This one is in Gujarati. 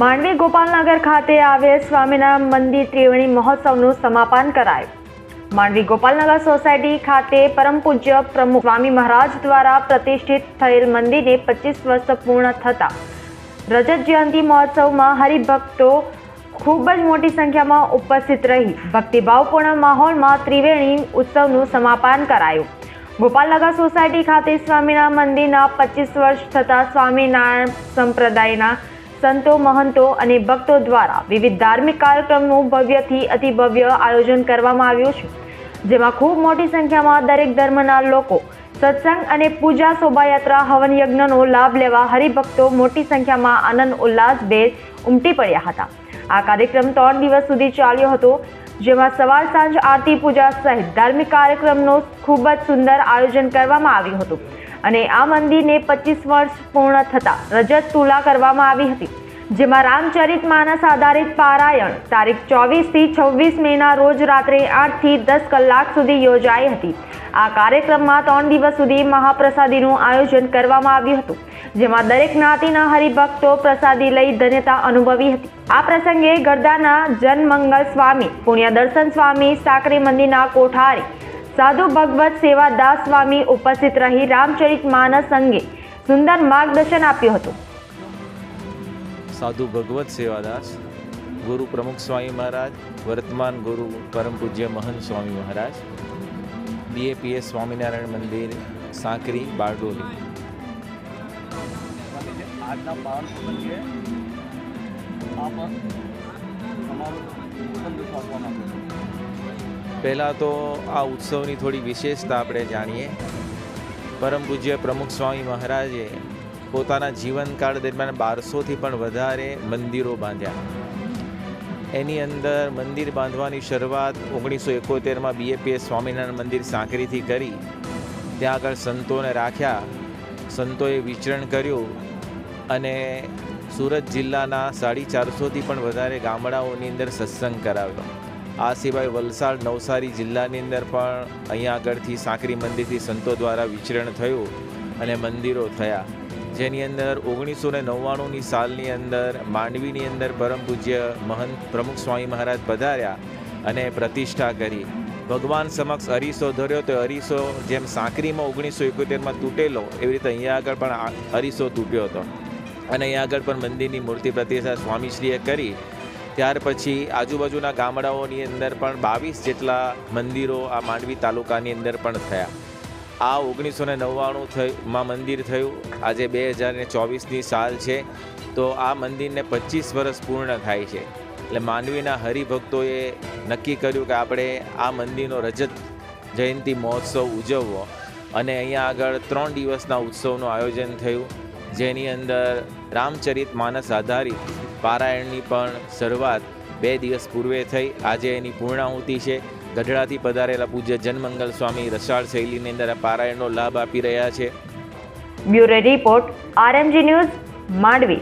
માંડવી ગોપાલનગર ખાતે આવેલ સ્વામિનારાયણ મંદિર ત્રિવેણી મહોત્સવનું સમાપન કરાયું. માંડવી ગોપાલનગર સોસાયટી ખાતે પરમ પૂજ્ય પ્રમુખ સ્વામી મહારાજ દ્વારા પ્રતિષ્ઠિત થયેલ મંદિરને પચીસ વર્ષ પૂર્ણ થતાં. રજત જયંતિ મહોત્સવમાં હરિભક્તો ખૂબ જ મોટી સંખ્યામાં ઉપસ્થિત રહી. ભક્તિભાવપૂર્ણ માહોલમાં ત્રિવેણી ઉત્સવનું સમાપન કરાયું. ગોપાલનગર સોસાયટી ખાતે સ્વામિનારાયણ મંદિરના પચીસ વર્ષ થતાં સ્વામિનારાયણ સંપ્રદાયના સંતો, મહંતો અને ભક્તો દ્વારા વિવિધ ધાર્મિક કાર્યક્રમનું ભવ્યથી અતિ ભવ્ય આયોજન કરવામાં આવ્યું છે. જેમાં ખૂબ મોટી સંખ્યામાં દરેક ધર્મના લોકો સત્સંગ અને પૂજા શોભાયાત્રા, હવન યજ્ઞનો લાભ લેવા હરિભક્તો મોટી સંખ્યામાં આનંદ ઉલ્લાસભેર ઉમટી પડ્યા હતા. આ કાર્યક્રમ ત્રણ દિવસ સુધી ચાલ્યો હતો, જેમાં સવાર સાંજ આરતી પૂજા સહિત ધાર્મિક કાર્યક્રમનો ખૂબ જ સુંદર આયોજન કરવામાં આવ્યું હતું. અને આ મંદિરને પચીસ વર્ષ પૂર્ણ થતાં રજત તુલા કરવામાં આવી હતી, જેમાં રામચરિત માનસ આધારિત પારાયણ તારીખ ચોવીસથી છવ્વીસ મેના રોજ રાત્રે આઠથી દસ કલાક સુધી યોજાઈ હતી. આ કાર્યક્રમમાં ત્રણ દિવસ સુધી મહાપ્રસાદીનું આયોજન કરવામાં આવ્યું હતું, જેમાં દરેક જ્ઞાતિના હરિભક્તો પ્રસાદી લઈ ધન્યતા અનુભવી હતી. આ પ્રસંગે ગરદાના જનમંગલ સ્વામી, પુણ્યદર્શન સ્વામી, સાકરી મંદિરના કોઠારી સાધુ ભગવત સેવાદાસ સ્વામી ઉપસ્થિત રહી રામચરિત માનસ અંગે સુંદર માર્ગદર્શન આપ્યું હતું. સાધુ ભગવત સેવાદાસ ગુરુ પ્રમુખ સ્વામી મહારાજ વર્તમાન ગુરુ પરમ પૂજ્ય મહંત સ્વામી મહારાજ બીએપીએસ સ્વામિનારાયણ મંદિર સાંકરી બારડોલી. આજના પાવન પ્રસંગે આપ તમારું સંદેશો આપવા માંગો છો પહેલાં તો આ ઉત્સવની થોડી વિશેષતા આપણે જાણીએ. પરમ પૂજ્ય પ્રમુખ સ્વામી મહારાજે પોતાના જીવનકાળ દરમિયાન બારસોથી પણ વધારે મંદિરો બાંધ્યા. એની અંદર મંદિર બાંધવાની શરૂઆત ઓગણીસો એકોતેરમાં બીએપીએસ સ્વામિનારાયણ મંદિર સાંકરીથી કરી. ત્યાં આગળ સંતોને રાખ્યા. સંતોએ વિચરણ કર્યું અને સુરત જિલ્લાના સાડી ચારસોથી પણ વધારે ગામડાઓની અંદર સત્સંગ કરાવ્યો. આ સિવાય વલસાડ, નવસારી જિલ્લાની અંદર પણ અહીંયા આગળથી સાંકરી મંદિરથી સંતો દ્વારા વિચરણ થયું અને મંદિરો થયા. જેની અંદર ઓગણીસો ને નવ્વાણુંની સાલની અંદર માંડવીની અંદર પરમ પૂજ્ય મહંત પ્રમુખ સ્વામી મહારાજ પધાર્યા અને પ્રતિષ્ઠા કરી. ભગવાન સમક્ષ અરીસો ધર્યો તો અરીસો જેમ સાંકરીમાં ઓગણીસો એકોતેરમાં તૂટેલો, એવી રીતે અહીંયા આગળ પણ અરીસો તૂટ્યો હતો. અને અહીંયા આગળ પણ મંદિરની મૂર્તિ પ્રતિષ્ઠા સ્વામીશ્રીએ કરી ત્યાર પછી આજુબાજુના ગામડાઓની અંદર પણ બાવીસ જેટલા મંદિરો આ માંડવી તાલુકાની અંદર પણ થયા. આ ઓગણીસો ને નવ્વાણું થયું મંદિર થયું. આજે બે હજાર ને ચોવીસની સાલ છે. તો આ મંદિરને પચીસ વર્ષ પૂર્ણ થાય છે. એટલે માંડવીના હરિભક્તોએ નક્કી કર્યું કે આપણે આ મંદિરનો રજત જયંતિ મહોત્સવ ઉજવવો. અને અહીંયા આગળ ત્રણ દિવસના ઉત્સવનું આયોજન થયું. જેની અંદર રામચરિત માનસ આધારિત પારાયણની પણ શરૂઆત બે દિવસ પૂર્વે થઈ. આજે એની પૂર્ણાહુતિ છે. ગઢડાથી પધારેલા પૂજ્ય જનમંગલ સ્વામી રસાળ શૈલીની અંદર પારાયણનો લાભ આપી રહ્યા છે. Bureau report, RMG news, Mandvi.